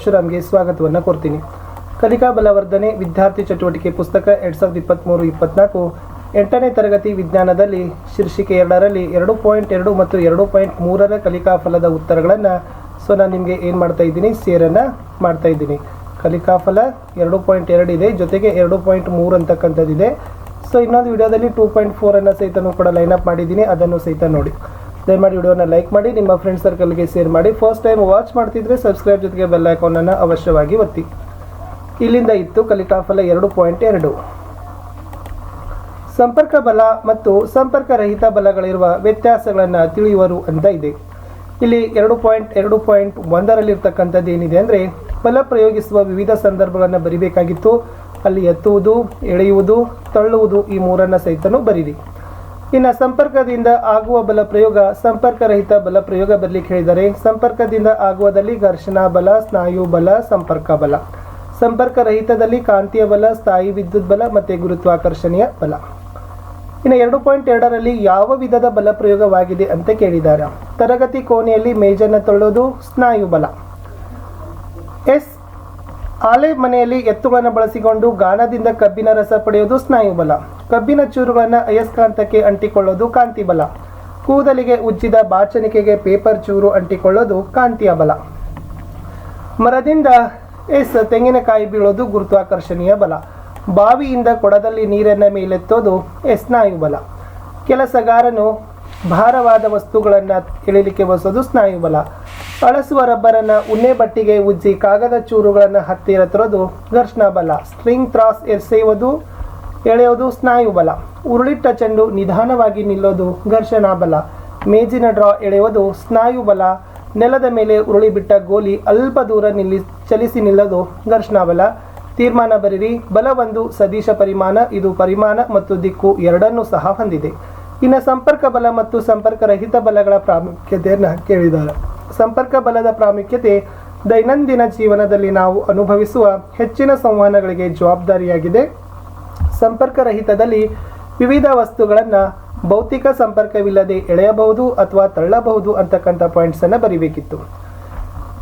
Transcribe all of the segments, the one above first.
ಪರಶುರಾಮ್ಗೆ ಸ್ವಾಗತವನ್ನು ಕೊಡ್ತೀನಿ ಕಲಿಕಾ ಬಲವರ್ಧನೆ ವಿದ್ಯಾರ್ಥಿ ಚಟುವಟಿಕೆ ಪುಸ್ತಕ ಎರಡ್ ಸಾವಿರದ ಇಪ್ಪತ್ತ್ಮೂರು ಇಪ್ಪತ್ನಾಲ್ಕು ಎಂಟನೇ ತರಗತಿ ವಿಜ್ಞಾನದಲ್ಲಿ ಶೀರ್ಷಿಕೆ ಎರಡರಲ್ಲಿ ಎರಡು ಪಾಯಿಂಟ್ ಎರಡು ಮತ್ತು ಎರಡು ಪಾಯಿಂಟ್ ಮೂರರ ಕಲಿಕಾ ಫಲದ ಉತ್ತರಗಳನ್ನು ಸೊ ನಾನು ನಿಮಗೆ ಏನು ಮಾಡ್ತಾ ಇದ್ದೀನಿ, ಸೇರನ್ನು ಮಾಡ್ತಾ ಇದ್ದೀನಿ. ಕಲಿಕಾ ಫಲ ಎರಡು ಪಾಯಿಂಟ್ ಎರಡು ಇದೆ, ಜೊತೆಗೆ ಎರಡು ಪಾಯಿಂಟ್ ಮೂರು ಅಂತಕ್ಕಂಥದ್ದಿದೆ. ಸೊ ಇನ್ನೊಂದು ವಿಡಿಯೋದಲ್ಲಿ ಟೂ ಪಾಯಿಂಟ್ ಫೋರನ್ನು ಸಹಿತನೂ ಕೂಡ ಲೈನ್ ಅಪ್ ಮಾಡಿದ್ದೀನಿ, ಅದನ್ನು ಸಹಿತ ನೋಡಿ. ದಯಮಾಡಿ ವಿಡಿಯೋನ ಲೈಕ್ ಮಾಡಿ, ನಿಮ್ಮ ಫ್ರೆಂಡ್ ಸರ್ಕಲ್ಗೆ ಶೇರ್ ಮಾಡಿ ಫಸ್ಟ್ ಟೈಮ್ ವಾಚ್ ಮಾಡ್ತಿದ್ರೆ ಸಬ್ಸ್ಕ್ರೈಬ್ ಜೊತೆಗೆ ಬೆಲ್ ಐಕಾನನ್ನು ಅವಶ್ಯವಾಗಿ ಒತ್ತಿ. ಇಲ್ಲಿಂದ ಇತ್ತು ಕಲಿಕಾ ಫಲ ಎರಡು ಪಾಯಿಂಟ್ ಎರಡು. ಸಂಪರ್ಕ ಬಲ ಮತ್ತು ಸಂಪರ್ಕ ರಹಿತ ಬಲಗಳಿರುವ ವ್ಯತ್ಯಾಸಗಳನ್ನು ತಿಳಿಯುವರು ಅಂತ ಇದೆ. ಇಲ್ಲಿ ಎರಡು ಪಾಯಿಂಟ್ ಎರಡು ಪಾಯಿಂಟ್ ಒಂದರಲ್ಲಿರ್ತಕ್ಕಂಥದ್ದು ಏನಿದೆ ಅಂದರೆ, ಬಲ ಪ್ರಯೋಗಿಸುವ ವಿವಿಧ ಸಂದರ್ಭಗಳನ್ನು ಬರಿಬೇಕಾಗಿತ್ತು. ಅಲ್ಲಿ ಎತ್ತುವುದು, ಎಳೆಯುವುದು, ತಳ್ಳುವುದು ಈ ಮೂರನ್ನು ಸಹಿತನೂ ಬರೀರಿ. ಇನ್ನು ಸಂಪರ್ಕದಿಂದ ಆಗುವ ಬಲ ಪ್ರಯೋಗ ಸಂಪರ್ಕರಹಿತ ಬಲ ಪ್ರಯೋಗ ಬರಲಿಕ್ಕೆ ಹೇಳಿದರೆ, ಸಂಪರ್ಕದಿಂದ ಆಗುವದಲ್ಲಿ ಘರ್ಷಣಾ ಬಲ, ಸ್ನಾಯು ಬಲ, ಸಂಪರ್ಕ ಬಲ. ಸಂಪರ್ಕ ರಹಿತದಲ್ಲಿ ಕಾಂತೀಯ ಬಲ, ಸ್ಥಾಯಿ ವಿದ್ಯುತ್ ಬಲ ಮತ್ತು ಗುರುತ್ವಾಕರ್ಷಣೆಯ ಬಲ. ಇನ್ನು ಎರಡು ಪಾಯಿಂಟ್ ಎರಡರಲ್ಲಿ ಯಾವ ವಿಧದ ಬಲ ಪ್ರಯೋಗವಾಗಿದೆ ಅಂತ ಕೇಳಿದ್ದಾರೆ ತರಗತಿ ಕೋಣೆಯಲ್ಲಿ ಮೇಜನ್ನು ತಳ್ಳೋದು ಸ್ನಾಯು ಬಲ. ಎಸ್, ಆಲೆ ಮನೆಯಲ್ಲಿ ಎತ್ತುಗಳನ್ನು ಬಳಸಿಕೊಂಡು ಗಾಣದಿಂದ ಕಬ್ಬಿನ ರಸ ಪಡೆಯುವುದು ಸ್ನಾಯು ಬಲ. ಕಬ್ಬಿನ ಚೂರುಗಳನ್ನು ಅಯಸ್ಕಾಂತಕ್ಕೆ ಅಂಟಿಕೊಳ್ಳೋದು ಕಾಂತಿ ಬಲ. ಕೂದಲಿಗೆ ಉಜ್ಜಿದ ಬಾಚಣಿಕೆಗೆ ಪೇಪರ್ ಚೂರು ಅಂಟಿಕೊಳ್ಳೋದು ಕಾಂತಿಯ ಬಲ. ಮರದಿಂದ ಎಸ್ ತೆಂಗಿನಕಾಯಿ ಬೀಳೋದು ಗುರುತ್ವಾಕರ್ಷಣೀಯ ಬಲ. ಬಾವಿಯಿಂದ ಕೊಡದಲ್ಲಿ ನೀರನ್ನು ಮೇಲೆತ್ತೋದು ಎಸ್ ಸ್ನಾಯುಬಲ ಕೆಲಸಗಾರನು ಭಾರವಾದ ವಸ್ತುಗಳನ್ನು ಇಳಿಲಿಕ್ಕೆ ಬಸೋದು ಸ್ನಾಯುಬಲ ಅಳಸುವ ರಬ್ಬರನ್ನು ಉಣ್ಣೆ ಬಟ್ಟಿಗೆ ಉಜ್ಜಿ ಕಾಗದ ಚೂರುಗಳನ್ನು ಹತ್ತಿರ ತರೋದು ಘರ್ಷಣಾ ಬಲ. ಸ್ಟ್ರಿಂಗ್ ತ್ರಾಸ್ ಎಸೆಯುವುದು ಎಳೆಯೋದು ಸ್ನಾಯು ಬಲ ಉರುಳಿಟ್ಟ ಚೆಂಡು ನಿಧಾನವಾಗಿ ನಿಲ್ಲೋದು ಘರ್ಷಣಾ ಬಲ ಮೇಜಿನ ಡ್ರಾ ಎಳೆಯೋದು ಸ್ನಾಯು ಬಲ ನೆಲದ ಮೇಲೆ ಉರುಳಿ ಬಿಟ್ಟ ಗೋಲಿ ಅಲ್ಪ ದೂರ ನಿಲ್ಲಿ ಚಲಿಸಿ ನಿಲ್ಲೋದು ಘರ್ಷಣಾ ಬಲ ತೀರ್ಮಾನ ಬರೀರಿ. ಬಲ ಒಂದು ಸದೀಶ ಪರಿಮಾಣ, ಇದು ಪರಿಮಾಣ ಮತ್ತು ದಿಕ್ಕು ಎರಡನ್ನೂ ಸಹ ಹೊಂದಿದೆ. ಇನ್ನು ಸಂಪರ್ಕ ಬಲ ಮತ್ತು ಸಂಪರ್ಕ ರಹಿತ ಬಲಗಳ ಪ್ರಾಮುಖ್ಯತೆಯನ್ನು ಕೇಳಿದ್ದಾರೆ. ಸಂಪರ್ಕ ಬಲದ ಪ್ರಾಮುಖ್ಯತೆ ದೈನಂದಿನ ಜೀವನದಲ್ಲಿ ನಾವು ಅನುಭವಿಸುವ ಹೆಚ್ಚಿನ ಸಂವಹನಗಳಿಗೆ ಜವಾಬ್ದಾರಿಯಾಗಿದೆ. ಸಂಪರ್ಕ ರಹಿತದಲ್ಲಿ ವಿವಿಧ ವಸ್ತುಗಳನ್ನು ಭೌತಿಕ ಸಂಪರ್ಕವಿಲ್ಲದೆ ಎಳೆಯಬಹುದು ಅಥವಾ ತಳ್ಳಬಹುದು ಅಂತಕ್ಕಂಥ ಪಾಯಿಂಟ್ಸನ್ನು ಬರಿಬೇಕಿತ್ತು.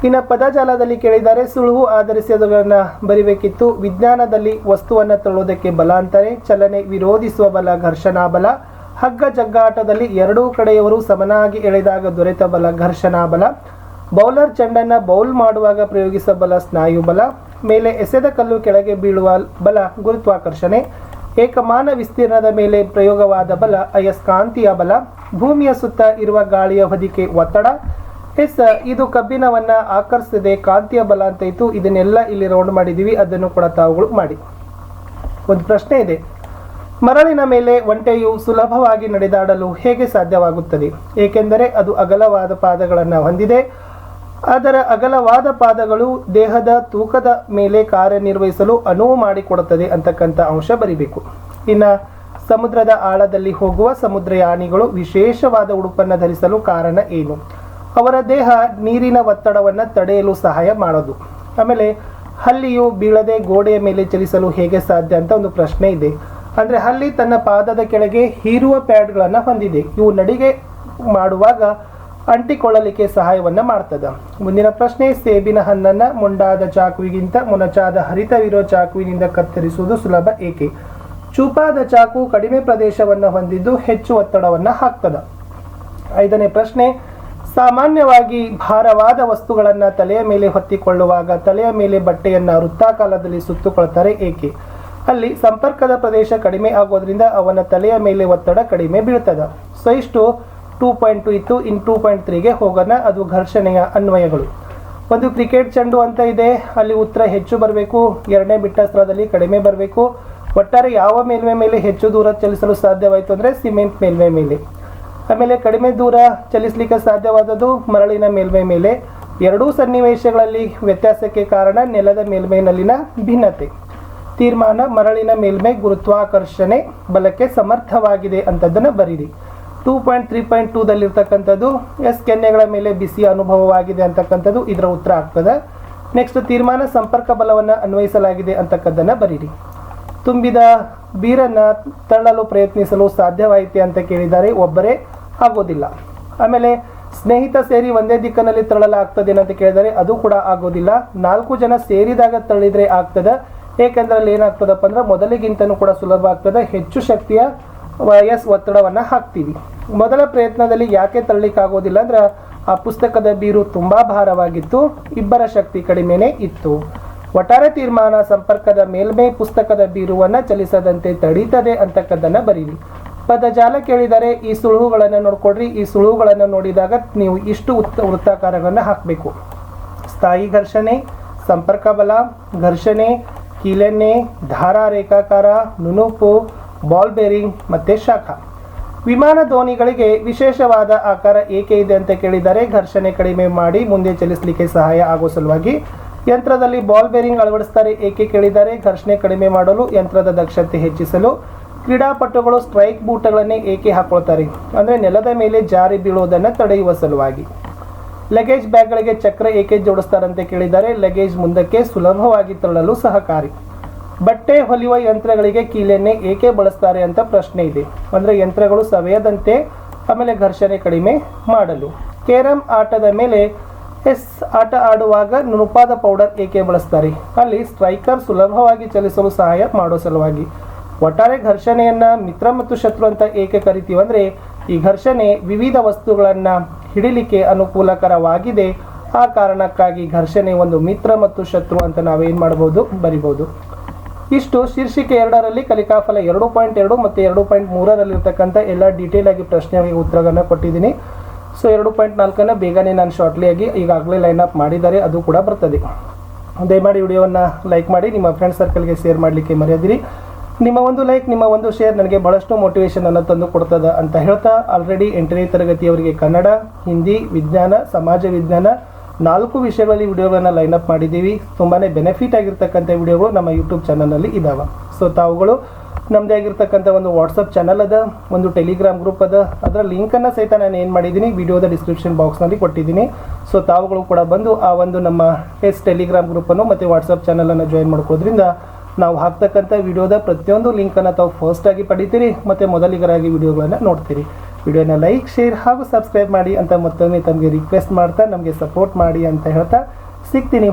ಇನ್ನು ಪದಜಾಲದಲ್ಲಿ ಕೇಳಿದರೆ ಸುಳುವು ಆಧರಿಸಿದಗಳನ್ನು ಬರಿಬೇಕಿತ್ತು. ವಿಜ್ಞಾನದಲ್ಲಿ ವಸ್ತುವನ್ನು ತಳ್ಳೋದಕ್ಕೆ ಬಲ ಅಂತಾರೆ. ಚಲನೆ ವಿರೋಧಿಸುವ ಬಲ, ಘರ್ಷಣಾ ಬಲ. ಹಗ್ಗ ಜಗ್ಗಾಟದಲ್ಲಿ ಎರಡೂ ಕಡೆಯವರು ಸಮನಾಗಿ ಎಳೆದಾಗ ದೊರೆತ ಬಲ, ಘರ್ಷಣಾ ಬಲ. ಬೌಲರ್ ಚೆಂಡನ್ನು ಬೌಲ್ ಮಾಡುವಾಗ ಪ್ರಯೋಗಿಸಬಲ ಬಲ, ಸ್ನಾಯು ಬಲ. ಮೇಲೆ ಎಸೆದ ಕಲ್ಲು ಕೆಳಗೆ ಬೀಳುವ ಬಲ, ಗುರುತ್ವಾಕರ್ಷಣೆ. ಏಕಮಾನ ವಿಸ್ತೀರ್ಣದ ಮೇಲೆ ಪ್ರಯೋಗವಾದ ಬಲ, ಅಯಸ್ಕಾಂತೀಯ ಬಲ, ಭೂಮಿಯ ಸುತ್ತ ಇರುವ ಗಾಳಿಯ ಹೊದಿಕೆ ಒತ್ತಡ. ಎಸ್, ಇದು ಕಬ್ಬಿಣವನ್ನು ಆಕರ್ಷಿಸಿದೆ ಕಾಂತಿಯ ಬಲ ಅಂತ ಇತ್ತು. ಇದನ್ನೆಲ್ಲ ಇಲ್ಲಿ ರೌಂಡ್ ಮಾಡಿದೀವಿ. ಅದನ್ನು ಕೂಡ ತಾವುಗಳು ಮಾಡಿ. ಒಂದು ಪ್ರಶ್ನೆ ಇದೆ. ಮರಳಿನ ಮೇಲೆ ಒಂಟೆಯು ಸುಲಭವಾಗಿ ನಡೆದಾಡಲು ಹೇಗೆ ಸಾಧ್ಯವಾಗುತ್ತದೆ? ಏಕೆಂದರೆ ಅದು ಅಗಲವಾದ ಪಾದಗಳನ್ನು ಹೊಂದಿದೆ. ಅದರ ಅಗಲವಾದ ಪಾದಗಳು ದೇಹದ ತೂಕದ ಮೇಲೆ ಕಾರ್ಯನಿರ್ವಹಿಸಲು ಅನುವು ಮಾಡಿಕೊಡುತ್ತದೆ ಅಂತಕ್ಕಂಥ ಅಂಶ ಬರಿಬೇಕು. ಇನ್ನು ಸಮುದ್ರದ ಆಳದಲ್ಲಿ ಹೋಗುವ ಸಮುದ್ರಯಾನಿಗಳು ವಿಶೇಷವಾದ ಉಡುಪನ್ನು ಧರಿಸಲು ಕಾರಣ ಏನು? ಅವರ ದೇಹ ನೀರಿನ ಒತ್ತಡವನ್ನು ತಡೆಯಲು ಸಹಾಯ ಮಾಡೋದು. ಆಮೇಲೆ ಹಲ್ಲಿಯು ಬೀಳದೆ ಗೋಡೆಯ ಮೇಲೆ ಚಲಿಸಲು ಹೇಗೆ ಸಾಧ್ಯ ಅಂತ ಒಂದು ಪ್ರಶ್ನೆ ಇದೆ. ಅಂದರೆ ಹಲ್ಲಿ ತನ್ನ ಪಾದದ ಕೆಳಗೆ ಹೀರುವ ಪ್ಯಾಡ್ಗಳನ್ನು ಹೊಂದಿದೆ. ಇವು ನಡಿಗೆ ಮಾಡುವಾಗ ಅಂಟಿಕೊಳ್ಳಲಿಕ್ಕೆ ಸಹಾಯವನ್ನು ಮಾಡ್ತದೆ. ಮುಂದಿನ ಪ್ರಶ್ನೆ, ಸೇಬಿನ ಹಣ್ಣನ್ನು ಮೊಂಡಾದ ಚಾಕುವಿಗಿಂತ ಮೊನಚಾದ ಹರಿತವಿರೋ ಚಾಕುವಿನಿಂದ ಕತ್ತರಿಸುವುದು ಸುಲಭ ಏಕೆ? ಚೂಪಾದ ಚಾಕು ಕಡಿಮೆ ಪ್ರದೇಶವನ್ನು ಹೊಂದಿದ್ದು ಹೆಚ್ಚು ಒತ್ತಡವನ್ನು ಹಾಕ್ತದೆ. ಐದನೇ ಪ್ರಶ್ನೆ, ಸಾಮಾನ್ಯವಾಗಿ ಭಾರವಾದ ವಸ್ತುಗಳನ್ನು ತಲೆಯ ಮೇಲೆ ಹೊತ್ತಿಕೊಳ್ಳುವಾಗ ತಲೆಯ ಮೇಲೆ ಬಟ್ಟೆಯನ್ನು ವೃತ್ತಾಕಾಲದಲ್ಲಿ ಸುತ್ತುಕೊಳ್ತಾರೆ ಏಕೆ? ಅಲ್ಲಿ ಸಂಪರ್ಕದ ಪ್ರದೇಶ ಕಡಿಮೆ ಆಗೋದ್ರಿಂದ ಅವನ ತಲೆಯ ಮೇಲೆ ಒತ್ತಡ ಕಡಿಮೆ ಬೀಳ್ತದೆ. ಸೊ ಇಷ್ಟು ಟೂ ಪಾಯಿಂಟ್ ಟು ಇತ್ತು, ಇನ್ ಟೂ ಪಾಯಿಂಟ್ ತ್ರೀಗೆ ಹೋಗೋಣ. ಅದು ಘರ್ಷಣೆಯ ಅನ್ವಯಗಳು. ಒಂದು ಕ್ರಿಕೆಟ್ ಚೆಂಡು ಅಂತ ಇದೆ. ಅಲ್ಲಿ ಉತ್ತರ ಹೆಚ್ಚು ಬರಬೇಕು, ಎರಡನೇ ಬಿಟ್ಟ ಸ್ಥಳದಲ್ಲಿ ಕಡಿಮೆ ಬರಬೇಕು. ಒಟ್ಟಾರೆ ಯಾವ ಮೇಲ್ಮೆ ಮೇಲೆ ಹೆಚ್ಚು ದೂರ ಚಲಿಸಲು ಸಾಧ್ಯವಾಯಿತು ಅಂದರೆ ಸಿಮೆಂಟ್ ಮೇಲ್ಮೆ ಮೇಲೆ. ಆಮೇಲೆ ಕಡಿಮೆ ದೂರ ಚಲಿಸಲಿಕ್ಕೆ ಸಾಧ್ಯವಾದದ್ದು ಮರಳಿನ ಮೇಲ್ಮೆ ಮೇಲೆ. ಎರಡೂ ಸನ್ನಿವೇಶಗಳಲ್ಲಿ ವ್ಯತ್ಯಾಸಕ್ಕೆ ಕಾರಣ ನೆಲದ ಮೇಲ್ಮೈನಲ್ಲಿನ ಭಿನ್ನತೆ. ತೀರ್ಮಾನ ಮರಳಿನ ಮೇಲ್ಮೈ ಗುರುತ್ವಾಕರ್ಷಣೆ, ಬಲಕ್ಕೆ ಸಮರ್ಥವಾಗಿದೆ ಅಂತದನ್ನು ಬರೀರಿ. ಟೂ ಪಾಯಿಂಟ್ ತ್ರೀ ಪಾಯಿಂಟ್ ಟೂದಲ್ಲಿರ್ತಕ್ಕಂಥದ್ದು ಎಸ್ ಕೆನ್ನೆಗಳ ಮೇಲೆ ಬಿಸಿ ಅನುಭವವಾಗಿದೆ ಅಂತಕ್ಕಂಥದ್ದು ಇದರ ಉತ್ತರ ಆಗ್ತದೆ. ನೆಕ್ಸ್ಟ್ ತೀರ್ಮಾನ ಸಂಪರ್ಕ ಬಲವನ್ನು ಅನ್ವಯಿಸಲಾಗಿದೆ ಅಂತಕ್ಕದ್ದನ್ನು ಬರೀರಿ. ತುಂಬಿದ ಬೀರನ್ನು ತಳ್ಳಲು ಪ್ರಯತ್ನಿಸಲು ಸಾಧ್ಯವಾಯಿತೆ ಅಂತ ಕೇಳಿದ್ದಾರೆ. ಒಬ್ಬರೇ ಆಗೋದಿಲ್ಲ. ಆಮೇಲೆ, ಸ್ನೇಹಿತ ಸೇರಿ ಒಂದೇ ದಿಕ್ಕಿನಲ್ಲಿ ತಳ್ಳಲಾಗ್ತದೆ ಅಂತ ಕೇಳಿದರೆ ಅದು ಕೂಡ ಆಗೋದಿಲ್ಲ. ನಾಲ್ಕು ಜನ ಸೇರಿದಾಗ ತಳ್ಳಿದರೆ ಆಗ್ತದೆ. ಏಕೆಂದರೆ ಅಲ್ಲಿ ಏನಾಗ್ತದಪ್ಪ ಅಂದ್ರೆ ಮೊದಲಿಗಿಂತನೂ ಕೂಡ ಸುಲಭ ಆಗ್ತದೆ. ಹೆಚ್ಚು ಶಕ್ತಿಯ ವಯಸ್ ಒತ್ತಡವನ್ನು ಹಾಕ್ತೀವಿ. ಮೊದಲ ಪ್ರಯತ್ನದಲ್ಲಿ ಯಾಕೆ ತಳ್ಳಿಕ್ಕಾಗೋದಿಲ್ಲ ಅಂದ್ರೆ ಆ ಪುಸ್ತಕದ ಬೀರು ತುಂಬಾ ಭಾರವಾಗಿತ್ತು, ಇಬ್ಬರ ಶಕ್ತಿ ಕಡಿಮೆನೇ ಇತ್ತು. ಒಟ್ಟಾರೆ ತೀರ್ಮಾನ ಸಂಪರ್ಕದ ಮೇಲ್ಮೈ ಪುಸ್ತಕದ ಬೀರುವನ್ನ ಚಲಿಸದಂತೆ ತಡೀತದೆ ಅಂತಕ್ಕದ್ದನ್ನ ಬರೀರಿ. ಪದಜಾಲ ಕೇಳಿದರೆ ಈ ಸುಳುಹುಗಳನ್ನು ನೋಡ್ಕೊಡ್ರಿ ಈ ಸುಳುಹುಗಳನ್ನು ನೋಡಿದಾಗ ನೀವು ಇಷ್ಟು ಉತ್ತ ವೃತ್ತಾಕಾರಗಳನ್ನು ಹಾಕಬೇಕು. ಸ್ಥಾಯಿ ಘರ್ಷಣೆ, ಸಂಪರ್ಕ ಬಲ, ಘರ್ಷಣೆ, ಕೀಲೆಣ್ಣೆ ಧಾರಾ ರೇಖಾಕಾರ ನುಣುಪು ಬಾಲ್ ಬೇರಿಂಗ್ ಮತ್ತು ಶಾಖ. ವಿಮಾನ ದೋಣಿಗಳಿಗೆ ವಿಶೇಷವಾದ ಆಕಾರ ಏಕೆ ಇದೆ ಅಂತ ಕೇಳಿದರೆ ಘರ್ಷಣೆ ಕಡಿಮೆ ಮಾಡಿ ಮುಂದೆ ಚಲಿಸಲಿಕ್ಕೆ ಸಹಾಯ ಆಗೋ ಸಲುವಾಗಿ ಯಂತ್ರದಲ್ಲಿ ಬಾಲ್ ಬೇರಿಂಗ್ ಅಳವಡಿಸ್ತಾರೆ ಏಕೆ ಕೇಳಿದರೆ ಘರ್ಷಣೆ ಕಡಿಮೆ ಮಾಡಲು ಯಂತ್ರದ ದಕ್ಷತೆ ಹೆಚ್ಚಿಸಲು ಕ್ರೀಡಾಪಟುಗಳು ಸ್ಟ್ರೈಕ್ ಬೂಟಗಳನ್ನೇ ಏಕೆ ಹಾಕೊಳ್ತಾರೆ? ಅಂದರೆ ನೆಲದ ಮೇಲೆ ಜಾರಿ ಬೀಳುವುದನ್ನು ತಡೆಯುವ ಸಲುವಾಗಿ. ಲಗೇಜ್ ಬ್ಯಾಗ್ಗಳಿಗೆ ಚಕ್ರ ಏಕೆ ಜೋಡಿಸ್ತಾರಂತೆ ಕೇಳಿದರೆ ಲಗೇಜ್ ಮುಂದಕ್ಕೆ ಸುಲಭವಾಗಿ ತಳ್ಳಲು ಸಹಕಾರಿ. ಬಟ್ಟೆ ಹೊಲಿಯುವ ಯಂತ್ರಗಳಿಗೆ ಕೀಲೆಣ್ಣೆ ಏಕೆ ಬಳಸ್ತಾರೆ ಅಂತ ಪ್ರಶ್ನೆ ಇದೆ. ಅಂದರೆ ಯಂತ್ರಗಳು ಸವೆಯದಂತೆ ಆಮೇಲೆ ಘರ್ಷಣೆ ಕಡಿಮೆ ಮಾಡಲು. ಕೇರಂ ಆಟದ ಮೇಲೆ ಎಸ್ ಆಟ ಆಡುವಾಗ ನುಣುಪಾದ ಪೌಡರ್ ಏಕೆ ಬಳಸ್ತಾರೆ? ಅಲ್ಲಿ ಸ್ಟ್ರೈಕರ್ ಸುಲಭವಾಗಿ ಚಲಿಸಲು ಸಹಾಯ ಮಾಡೋ ಸಲುವಾಗಿ. ಒಟ್ಟಾರೆ ಘರ್ಷಣೆಯನ್ನ ಮಿತ್ರ ಮತ್ತು ಶತ್ರು ಅಂತ ಏಕೆ ಕರಿತೀವಿ ಅಂದರೆ, ಈ ಘರ್ಷಣೆ ವಿವಿಧ ವಸ್ತುಗಳನ್ನ ಹಿಡಿಲಿಕ್ಕೆ ಅನುಕೂಲಕರವಾಗಿದೆ. ಆ ಕಾರಣಕ್ಕಾಗಿ ಘರ್ಷಣೆ ಒಂದು ಮಿತ್ರ ಮತ್ತು ಶತ್ರು ಅಂತ ನಾವೇನು ಮಾಡ್ಬೋದು? ಬರಿಬಹುದು ಇಷ್ಟು ಶೀರ್ಷಿಕೆ ಎರಡರಲ್ಲಿ ಕಲಿಕಾಫಲ ಎರಡು ಪಾಯಿಂಟ್ ಎರಡು ಮತ್ತು ಎರಡು ಪಾಯಿಂಟ್ ಮೂರರಲ್ಲಿರ್ತಕ್ಕಂಥ ಎಲ್ಲ ಡೀಟೇಲ್ ಆಗಿ ಪ್ರಶ್ನೆಗಳಿಗೆ ಉತ್ತರಗಳನ್ನು ಕೊಟ್ಟಿದ್ದೀನಿ. ಸೊ ಎರಡು ಪಾಯಿಂಟ್ ನಾಲ್ಕನ್ನು ಬೇಗನೆ ನಾನು ಶಾರ್ಟ್ಲಿ ಆಗಿ ಈಗಾಗಲೇ ಲೈನ್ ಅಪ್ ಮಾಡಿದ್ದಾರೆ ಅದು ಕೂಡ ಬರ್ತದೆ. ದಯಮಾಡಿ ವಿಡಿಯೋವನ್ನು ಲೈಕ್ ಮಾಡಿ, ನಿಮ್ಮ ಫ್ರೆಂಡ್ ಸರ್ಕಲ್ಗೆ ಶೇರ್ ಮಾಡಲಿಕ್ಕೆ ಮರೆಯದಿರಿ. ನಿಮ್ಮ ಒಂದು ಲೈಕ್ ನಿಮ್ಮ ಒಂದು ಶೇರ್ ನನಗೆ ಬಹಳಷ್ಟು ಮೋಟಿವೇಶನ್ ಅನ್ನು ತಂದು ಕೊಡ್ತದೆ ಅಂತ ಹೇಳ್ತಾ ಆಲ್ರೆಡಿ ಎಂಟನೇ ತರಗತಿಯವರಿಗೆ ಕನ್ನಡ, ಹಿಂದಿ ವಿಜ್ಞಾನ, ಸಮಾಜ ವಿಜ್ಞಾನ ನಾಲ್ಕು ವಿಷಯಗಳಲ್ಲಿ ವಿಡಿಯೋಗಳನ್ನು ಲೈನ್ ಅಪ್ ಮಾಡಿದ್ದೀವಿ. ತುಂಬಾ ಬೆನಿಫಿಟ್ ಆಗಿರ್ತಕ್ಕಂಥ ವಿಡಿಯೋಗಳು ನಮ್ಮ ಯೂಟ್ಯೂಬ್ ಚಾನಲ್ನಲ್ಲಿ ಇದ್ದಾವೆ ಸೊ ತಾವುಗಳು ನಮ್ಮದೇ ಆಗಿರ್ತಕ್ಕಂಥ ಒಂದು ವಾಟ್ಸಪ್ ಚಾನಲ್ ಅದ, ಒಂದು ಟೆಲಿಗ್ರಾಮ್ ಗ್ರೂಪ್ ಅದ. ಅದರ ಲಿಂಕನ್ನು ಸಹಿತ ನಾನು ಏನು ಮಾಡಿದ್ದೀನಿ? ವಿಡಿಯೋದ ಡಿಸ್ಕ್ರಿಪ್ಷನ್ ಬಾಕ್ಸ್ನಲ್ಲಿ ಕೊಟ್ಟಿದ್ದೀನಿ. ಸೊ ತಾವುಗಳು ಕೂಡ ಬಂದು ಆ ಒಂದು ನಮ್ಮ ಎಸ್ ಟೆಲಿಗ್ರಾಮ್ ಗ್ರೂಪನ್ನು ಮತ್ತು ವಾಟ್ಸಪ್ ಚಾನಲನ್ನು ಜಾಯಿನ್ ಮಾಡ್ಕೋದ್ರಿಂದ ನಾವು ಹಾಕ್ತಕ್ಕಂಥ ವಿಡಿಯೋದ ಪ್ರತಿಯೊಂದು ಲಿಂಕನ್ನು ತಾವು ಫಸ್ಟಾಗಿ ಪಡಿತೀರಿ, ಮತ್ತು ಮೊದಲಿಗರಾಗಿ ವಿಡಿಯೋಗಳನ್ನು ನೋಡ್ತೀರಿ. ವಿಡಿಯೋನ ಲೈಕ್, ಶೇರ್ ಹಾಗೂ ಸಬ್ಸ್ಕ್ರೈಬ್ ಮಾಡಿ ಅಂತ ಮತ್ತೊಮ್ಮೆ ತಮಗೆ ರಿಕ್ವೆಸ್ಟ್ ಮಾಡ್ತಾ ನಮಗೆ ಸಪೋರ್ಟ್ ಮಾಡಿ ಅಂತ ಹೇಳ್ತಾ ಸಿಗ್ತೀನಿ.